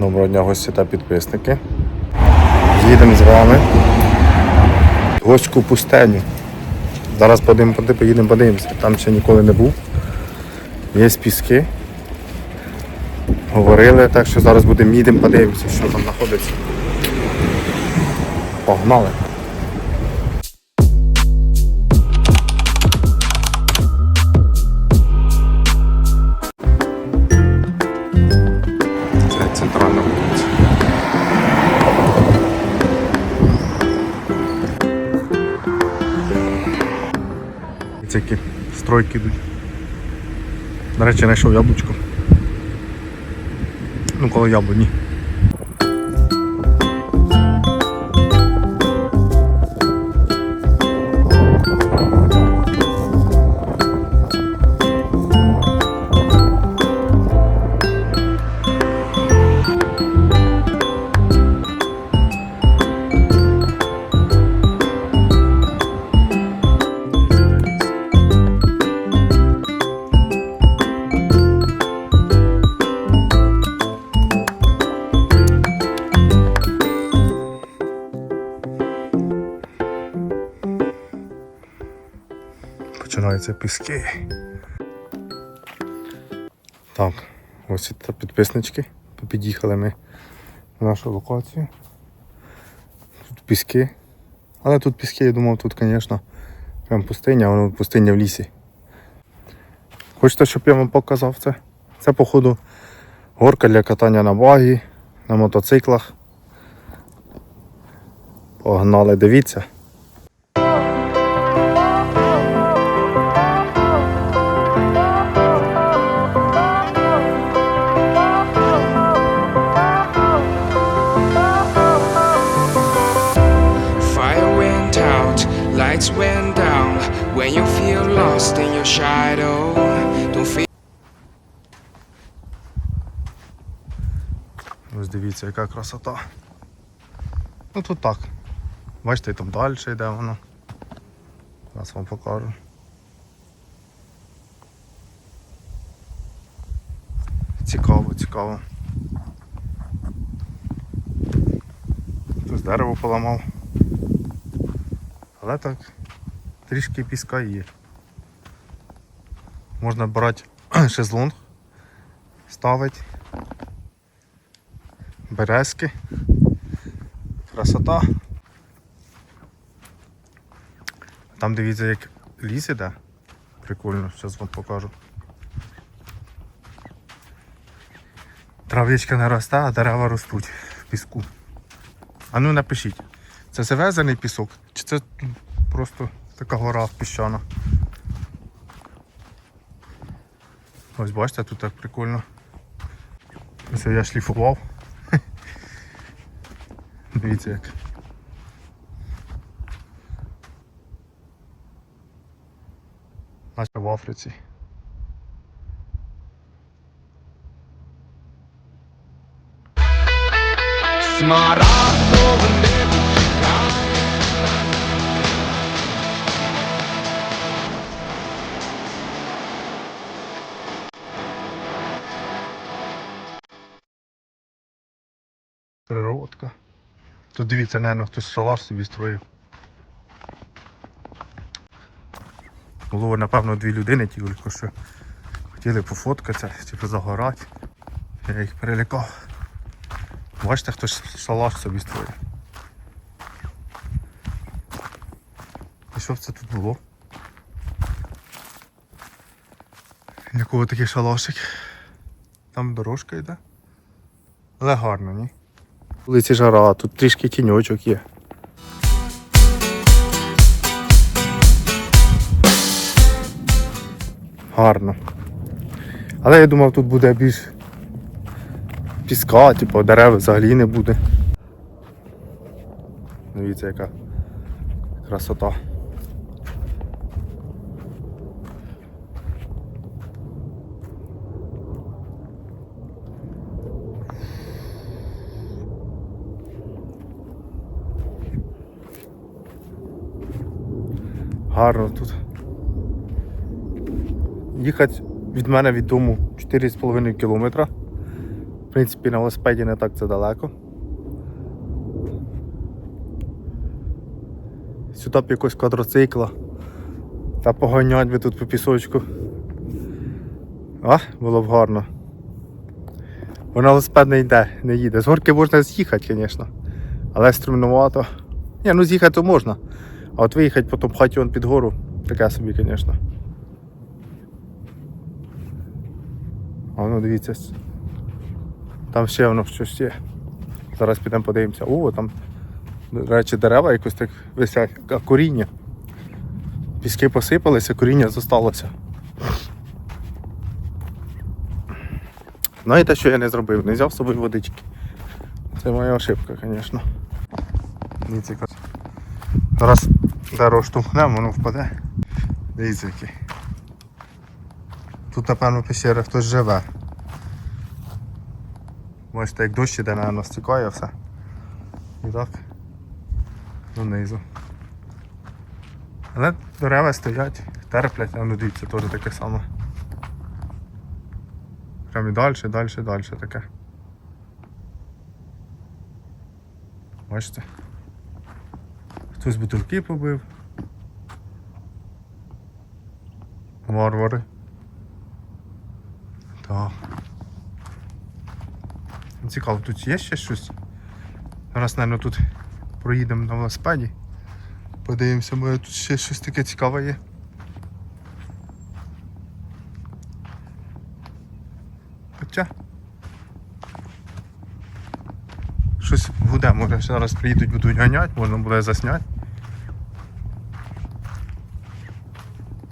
Доброго дня, гості та підписники. Їдемо з вами в гостьку пустелю. Зараз подивимо, поди- поїдемо подивимося. Там ще ніколи не був. Є піски. Говорили, так що зараз будемо їдемо, подивимося, що там знаходиться. Погнали! Які стройки йдуть. До речі, знайшов яблучко. Ну, коло яблуні. Починаються піски. Так, ось це підписнички. Під'їхали ми на нашу локацію. Тут піски. Але тут піски, я думав, тут, звісно, прям пустиня, воно пустиня в лісі. Хочете, щоб я вам показав це? Це, походу, горка для катання на багі, на мотоциклах. Погнали, дивіться. When you feel lost in your shadow, don't feel. Ось дивіться, яка красота. Ну тут так. Бачите, там далі йде воно. Зараз вам покажу. Цікаво, цікаво. Хтось дерево поламав. Але так, трішки піска є. Можна брати шезлонг, ставити березки. Красота. Там дивіться, як ліс іде. Прикольно, зараз вам покажу. Травичка не росте, а дерева ростуть в піску. А ну напишіть, це завезений пісок, чи це просто така гора піщана. Ось бачите, тут так прикольно. Ось я шліфував. Дивіться як. Наче в Африці. Природка. Тут дивіться, напевно, хтось шалаш собі строїв. Було, напевно, дві людини тільки що хотіли пофоткатися, типу загорати. Я їх перелякав. Бачите, хтось шалаш собі строїв. І що це тут було? Для такий шалашик? Там дорожка йде. Але гарно, ні? Вулиці жара, тут трішки тіньочок є. Гарно. Але я думав, тут буде більш піска, типу дерев взагалі не буде. Дивіться, яка красота. Гарно тут. Їхати від мене від дому 4,5 кілометра. В принципі, на велосипеді не так це далеко. Сюди б якось квадроцикла. Та поганять би тут по пісочку. А, було б гарно. Бо на велосипед не йде, не їде. З горки можна з'їхати, звісно. Але стрімнувато. Ні, ну з'їхати то можна. А от виїхати потім он під гору, таке собі, звісно. А ну дивіться. Там ще воно щось є. Зараз підемо подивимося. О, там, до речі, дерева якось так висять, а коріння. Піски посипалися, коріння зосталося. Знаєте, що я не зробив? Не взяв з собою водички. Це моя ошибка, звісно. Зараз дерево штовхнемо, воно впаде. Дивіться який. Тут, напевно, в пещері хтось живе. Бачите, як дощ іде, напевно, стікає все. І так. Донизу. Але дерева стоять, терплять, а ну дивіться, теж таке саме. Прям і далі, далі, далі таке. Бачите? Хтось бутилки побив. Варвари. Так. Цікаво, тут є ще щось? Зараз, мабуть, тут проїдемо на велосипеді. Подивимося, може тут ще щось таке цікаве є. Хоча. Щось буде, може зараз приїдуть, будуть ганяти, можна буде засняти.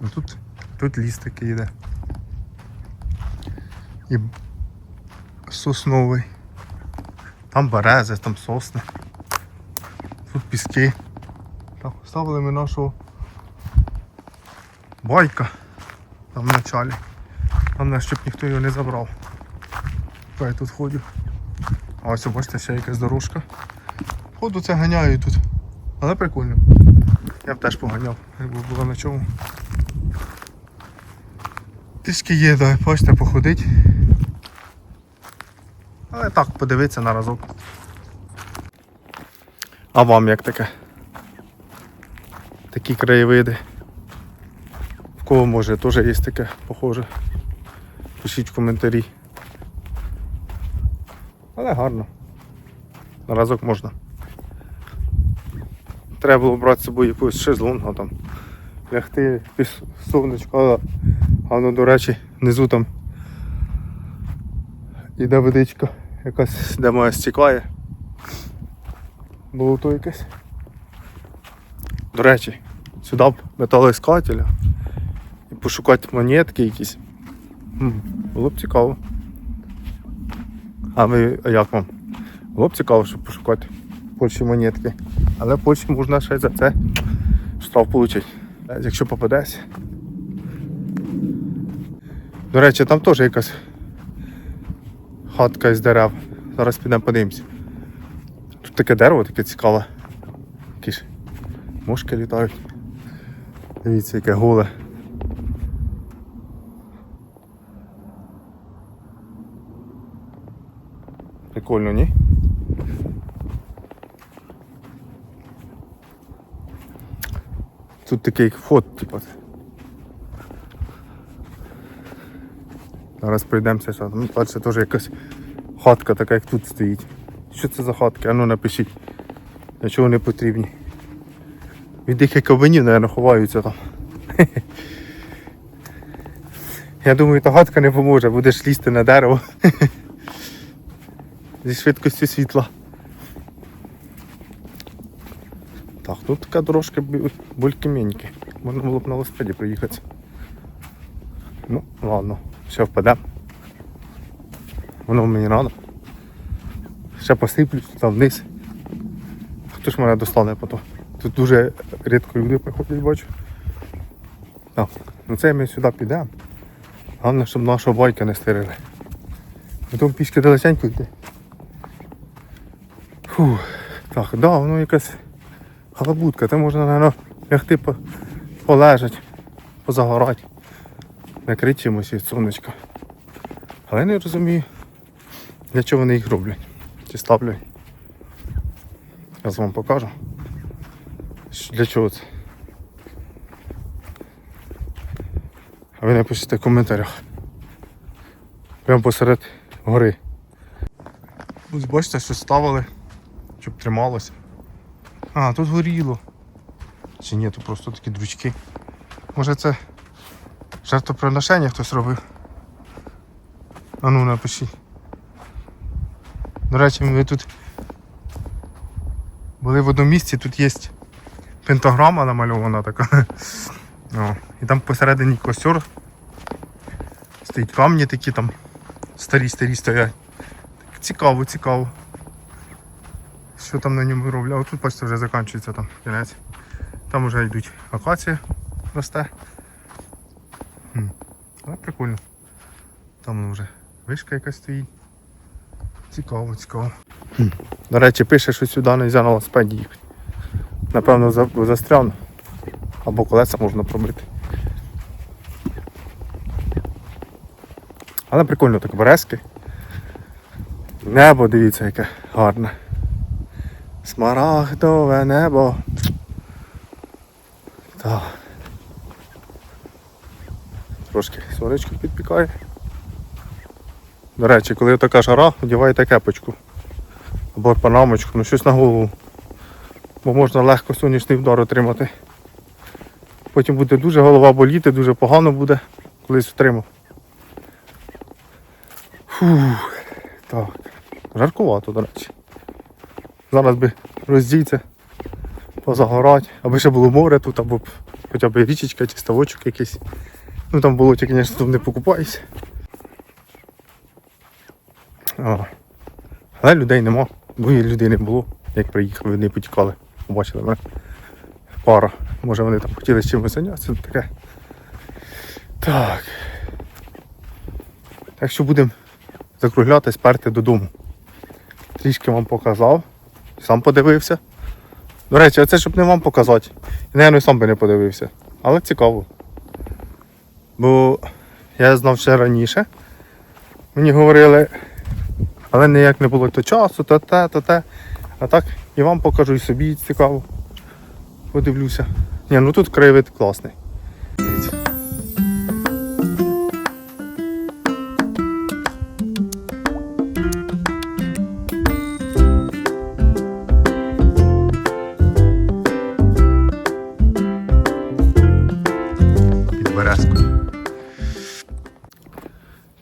Ну, тут, тут ліс такий йде. І сосновий. Там берези, там сосни. Тут піски. Так, ставили ми нашого байка там в началі. Там щоб ніхто його не забрав. Я тут ходю. А ось бачите, ще якась дорожка. Ходу це ганяю тут. Але прикольно. Я б теж поганяв, якби було на чому. Трішки є, да, бачите, походить. Але так, подивитися на разок. А вам як таке? Такі краєвиди. В кого може теж є таке похоже. Пишіть в коментарі. Але гарно. На разок можна. Треба було брати з собою якусь шезлонга там. Лягти під сонечко, а воно, до речі, внизу там іде водичка, якась де моя стікає. Болото якесь. До речі, сюди б металоіскателя і пошукати монетки якісь. Було б цікаво. А ви як вам? Було б цікаво, щоб пошукати в Польщі монетки. Але в Польщі можна ще за це штраф отримати. Якщо попадеться. До речі, там теж якась хатка із дерев. Зараз підемо подивимося. Тут таке дерево таке цікаве. Якісь мошки літають. Дивіться, яке голе. Прикольно, ні? Тут такий вход, типу. Зараз пройдемося що там. Бачите, теж якась хатка така, як тут стоїть. Що це за хатки? Ану напишіть. Для чого вони потрібні? Від диких кабанів, мабуть, ховаються там. Я думаю, та хатка не поможе, будеш лізти на дерево. Зі швидкістю світла. Так, тут така дорожка булькіменьки. Можна було б на велосипеді проїхати. Ну, ладно, все впаде. Воно мені рано. Ще посиплюсь там вниз. Хто ж мене достане потім? Тут дуже рідко люди приходять, бачу. Так, ну це ми сюди підемо. Головне, щоб нашого байка не стирили. Потім пішки далеченько йти. Фух, так, да, воно якась халабутка, там можна, мабуть, лягти по, полежать, позагорати, накрити чимось від сонечка. Але я не розумію, Для чого вони їх роблять? Чи ставлять? Я вам покажу. Для чого це? А ви напишіть в коментарях. Прямо посеред гори. Ось бачите, що ставили, щоб трималося. А, тут горіло. Чи ні, тут просто такі дручки. Може це жертвоприношення хтось робив? А ну напишіть. До речі, ми тут були в одному місці, тут є пентаграма намальована така. О, і там посередині костер. Стоять камні такі там старі-старі стоять. Так цікаво, цікаво. Що там на ньому роблять? А тут бачите вже закінчується там кінець. Там вже йдуть акація росте. Хм. Прикольно. Там вже вишка якась стоїть. Цікаво, цікаво. До речі, пише, що сюди не можна на велосипеді їхати. Напевно, за- застряну. Або колеса можна пробити. Але прикольно так березки. Небо, дивіться, яке гарне. Смарагдове небо. Так. Трошки сонечко підпікає. До речі, коли така жара, одягайте кепочку. Або панамочку, ну щось на голову. Бо можна легко сонячний удар отримати. Потім буде дуже голова боліти, дуже погано буде, колись отримав. Фух, так. Жаркувато, до речі. Зараз би роздіться, позагорати, аби ще було море тут, або хоча б річечка чи ставочок якийсь. Ну там було, звісно, там не покупаюся. Але людей нема, бо і людей не було, як приїхали, вони потікали, побачили мене. Пара. Може вони там хотіли з чимось зайнятися, таке. Так. Так що будемо закруглятись, перти додому. Трішки вам показав, сам подивився. До речі, оце щоб не вам показати. І, напевно, сам би не подивився. Але цікаво. Бо я знав ще раніше. Мені говорили, але ніяк не було то часу, то те, то те. А так і вам покажу, і собі цікаво. Подивлюся. Ні, ну тут краєвид класний.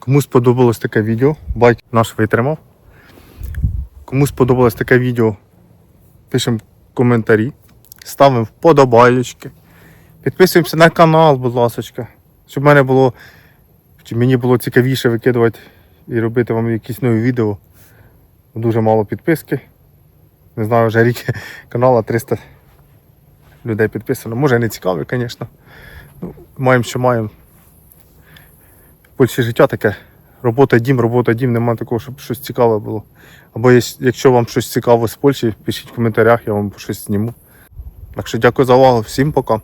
Кому сподобалось таке відео, байк наш витримав. Кому сподобалось таке відео, пишемо коментарі, ставимо вподобайочки. Підписуємося на канал, будь ласка, щоб мене було, мені було цікавіше викидувати і робити вам якісь нові відео. Дуже мало підписки. Не знаю, вже рік канала 300 людей підписано. Може не цікаві, звісно. Ну, маємо, що маємо. Польщі життя таке. Робота дім, робота дім, немає такого, щоб щось цікаве було. Або якщо вам щось цікаве з Польщі, пишіть в коментарях, я вам щось зніму. Так що дякую за увагу, всім пока.